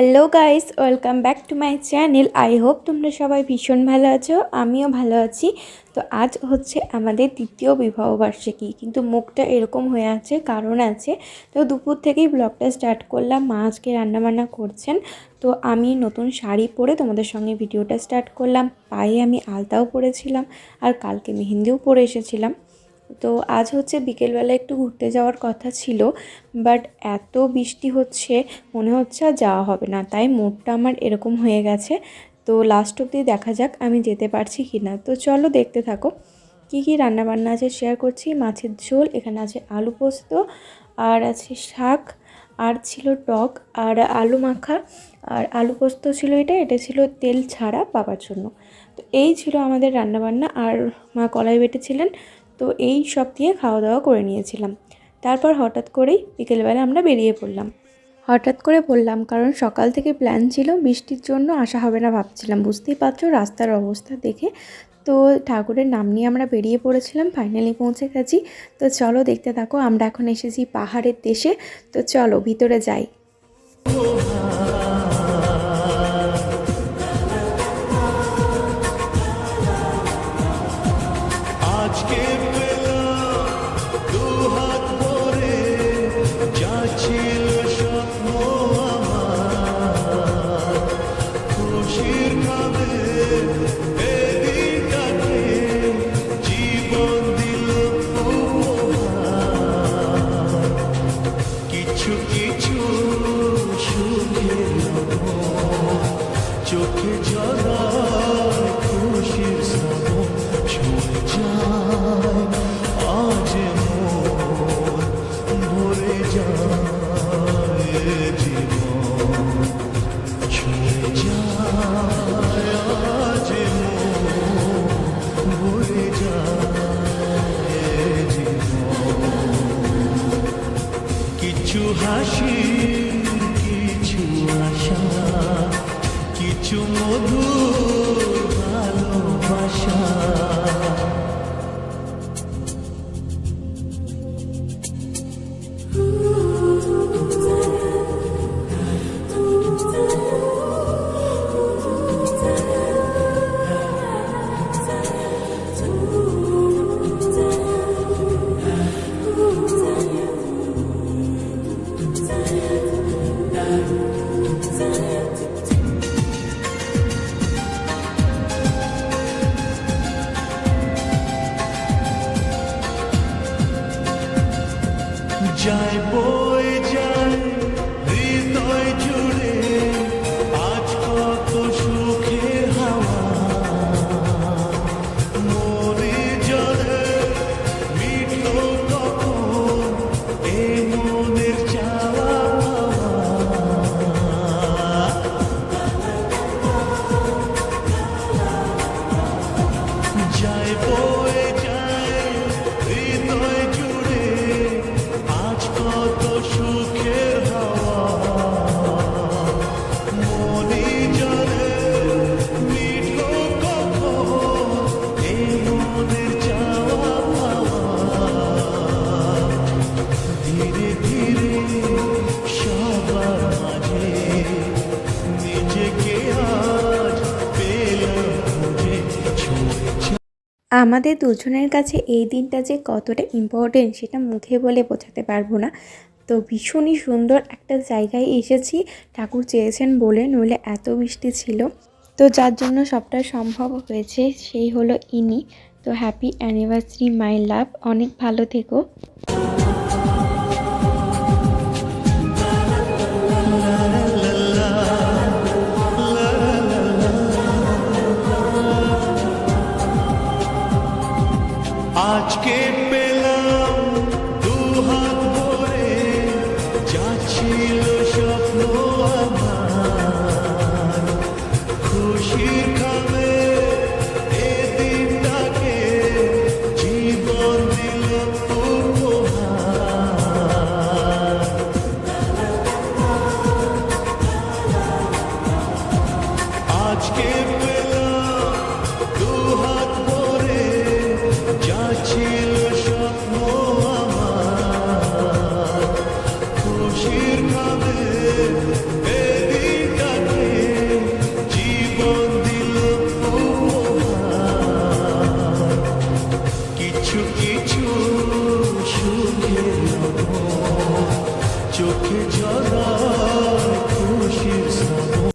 Hello guys, welcome back to my channel. I hope তোমরা সবাই ভীষণ ভালো আছো, আমিও ভালো আছি। তো আজ হচ্ছে আমাদের দ্বিতীয় বিবাহবার্ষিকী কিন্তু মুখটা এরকম হয়ে আছে, কারণ আছে। তো দুপুর থেকেই ব্লগটা স্টার্ট করলাম, মা আজকে রান্নাবান্না করছেন। তো আমি নতুন শাড়ি পরে তোমাদের সঙ্গে ভিডিওটা স্টার্ট করলাম, পায়ে আমি আলতাও পরেছিলাম, আর কালকে মেহেন্দিও পরে এসেছিলাম। তো আজ হচ্ছে বিকেলবেলা একটু ঘুরতে যাওয়ার কথা ছিল বাট এত বৃষ্টি হচ্ছে, মনে হচ্ছে আর যাওয়া হবে না। তাই মুডটা আমার এরকম হয়ে গেছে। তো লাস্ট অবধি দেখা যাক আমি যেতে পারছি কি না তো চলো দেখতে থাকো। কী কী রান্নাবান্না আছে শেয়ার করছি। মাছের ঝোল, এখানে আছে আলু পোস্ত, আর আছে শাক, আর ছিল টক, আর আলু মাখা, আর আলু পোস্ত ছিল এটা এটা ছিল তেল ছাড়া বাবার জন্য। তো এই ছিল আমাদের রান্নাবান্না। আর মা কলাই বেটেছিলেন তো এই সব দিয়ে খাওয়া দাওয়া করে নিয়েছিলাম। তারপর হঠাৎ করেই বিকেলবেলা আমরা বেরিয়ে পড়লাম। হঠাৎ করে বললাম, কারণ সকাল থেকে প্ল্যান ছিল, বৃষ্টির জন্য আসা হবে না ভাবছিলাম। বুঝতেই পারছ, রাস্তার অবস্থা দেখে তো ঠাকুরের নাম নিয়ে আমরা বেরিয়ে পড়েছিলাম ফাইনালি পৌঁছে গেছি। তো চলো দেখতে থাকো, আমরা এখন এসেছি পাহাড়ের দেশে। তো চলো, ভিতরে যাই। হাসি আমাদের দুজনের কাছে এই দিনটা যে কতটা ইম্পর্টেন্ট সেটা মুখে বলে বোঝাতে পারব না। তো ভীষণই সুন্দর একটা জায়গায় এসেছি, ঠাকুর চেয়েছেন বলে, নইলে এত বৃষ্টি ছিল। তো যার জন্য সবটা সম্ভব হয়েছে সেই হলো ইনি। তো হ্যাপি অ্যানিভার্সারি মাই লাভ অনেক ভালো থেকো। আজকে পেলাম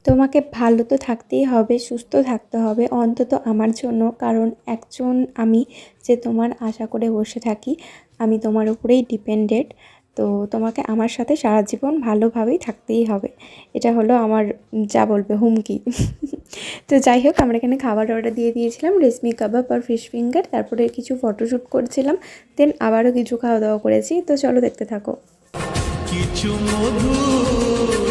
তোমাকে ভালো তো থাকতেই হবে, সুস্থ থাকতে হবে, অন্তত আমার জন্য। কারণ একজন আমি যে তোমার আশা করে বসে থাকি, আমি তোমার উপরেই ডিপেন্ডেড তো তোমাকে আমার সাথে সারা জীবন ভালোভাবেই থাকতেই হবে। এটা হলো আমার যা বলবে হুমকি। তো যাই হোক, আমরা এখানে খাবার অর্ডার দিয়ে দিয়েছিলাম। রেশমি কাবাব আর ফিশ ফিঙ্গার তারপরে কিছু ফটোশ্যুট করছিলাম। দেন আবারও কিছু খাওয়া দাওয়া করেছি। তো চলো দেখতে থাকো। কিছু মধুর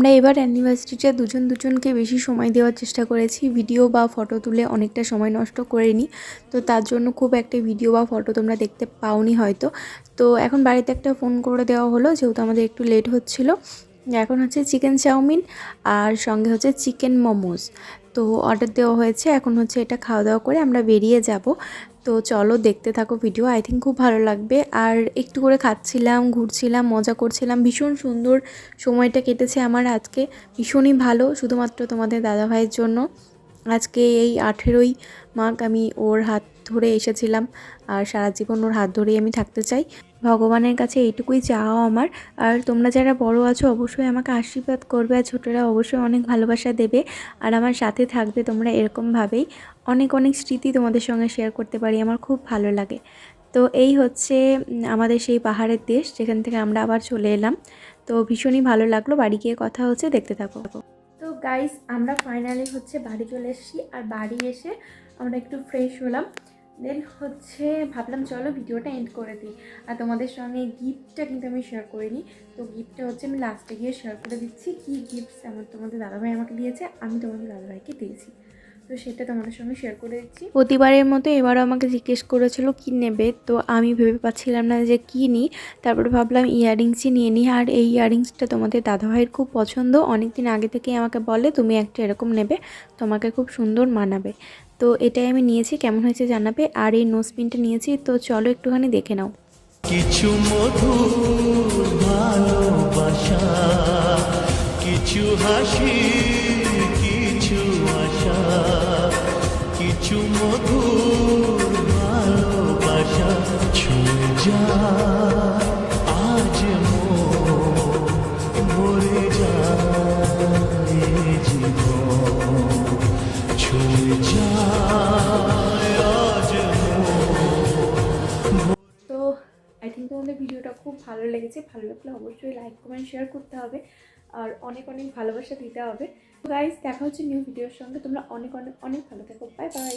আমরা এবার অ্যানিভার্সারিতে দুজন দুজনকে বেশি সময় দেওয়ার চেষ্টা করেছি। ভিডিও বা ফটো তুলে অনেকটা সময় নষ্ট করিনি। তো তার জন্য খুব একটা ভিডিও বা ফটো তোমরা দেখতে পাওনি হয়তো। তো এখন বাড়িতে একটা ফোন করে দেওয়া হলো, যেহেতু আমাদের একটু লেট হচ্ছিল। এখন হচ্ছে চিকেন চাউমিন আর সঙ্গে হচ্ছে চিকেন মোমোজ তো অর্ডার দেওয়া হয়েছে, এখন হচ্ছে এটা খাওয়া দাওয়া করে আমরা বেরিয়ে যাব। তো চলো দেখতে থাকো ভিডিও আই থিঙ্ক খুব ভালো লাগবে। আর একটু করে খাচ্ছিলাম, ঘুরছিলাম, মজা করছিলাম। ভীষণ সুন্দর সময়টা কেটেছে আমার আজকে। ভীষণই ভালো, শুধুমাত্র তোমাদের দাদাভাইয়ের জন্য। আজকে এই আঠেরোই মাঘ আমি ওর হাত ধরে এসেছিলাম, আর সারা জীবন ওর হাত ধরেই আমি থাকতে চাই। ভগবানের কাছে এইটুকুই চাওয়া আমার। আর তোমরা যারা বড় আছো, অবশ্যই আমাকে আশীর্বাদ করবে আর ছোটরা অবশ্যই অনেক ভালোবাসা দেবে। আর আমার সাথে থাকবে তোমরা এরকমভাবেই। অনেক অনেক স্মৃতি তোমাদের সঙ্গে শেয়ার করতে পারি, আমার খুব ভালো লাগে। তো এই হচ্ছে আমাদের সেই পাহাড়ের দেশ, যেখান থেকে আমরা আবার চলে এলাম। তো ভীষণই ভালো লাগল, বাড়ি গিয়ে কথা হচ্ছে, দেখতে থাকো। তো গাইস আমরা ফাইনালি হচ্ছে বাড়ি চলে এসেছি। আর বাড়ি এসে আমরা একটু ফ্রেশ হলাম। দেন হচ্ছে ভাবলাম চলো ভিডিওটা এন্ড করে দিই। আর তোমাদের সঙ্গে গিফটটা কিন্তু আমি শেয়ার করিনি। তো গিফটটা হচ্ছে আমি লাস্টে গিয়ে শেয়ার করে দিচ্ছি। কী গিফটস আমার তোমাদের দাদাভাই আমাকে দিয়েছে, আমি তোমাদের দাদাভাইকে দিয়েছি। তো সেটা তোমাদের সঙ্গে শেয়ার করে দিচ্ছি। প্রতিবারের মতো এবারও আমাকে জিজ্ঞেস করেছিল, কি নেবে? তো আমি ভেবে পাচ্ছিলাম না যে কী নিই। তারপরে ভাবলাম ইয়াররিংসই নিয়ে নিই। আর এই ইয়াররিংসটা তোমাদের দাদাভাইয়ের খুব পছন্দ। অনেক দিন আগে থেকেই আমাকে বলে, তুমি একটা এরকম নেবে, তোমাকে খুব সুন্দর মানাবে। তো এটাই আমি নিয়েছি, কেমন হয়েছে জানাবে। আর এই নোজপিনটা নিয়েছি, তো চলো একটুখানি দেখে নাও। কিছু মধু ভালোবাসা, কিছু হাসি, কিছু আশা, কিছু মধুর লেগেছে, ভালো লাগলে অবশ্যই লাইক কমেন্ট শেয়ার করতে হবে আর অনেক অনেক ভালোবাসা দিতে হবে। গাইজ দেখা হচ্ছে নিউ ভিডিওর সঙ্গে। তোমরা অনেক অনেক অনেক ভালো থাকো। Bye bye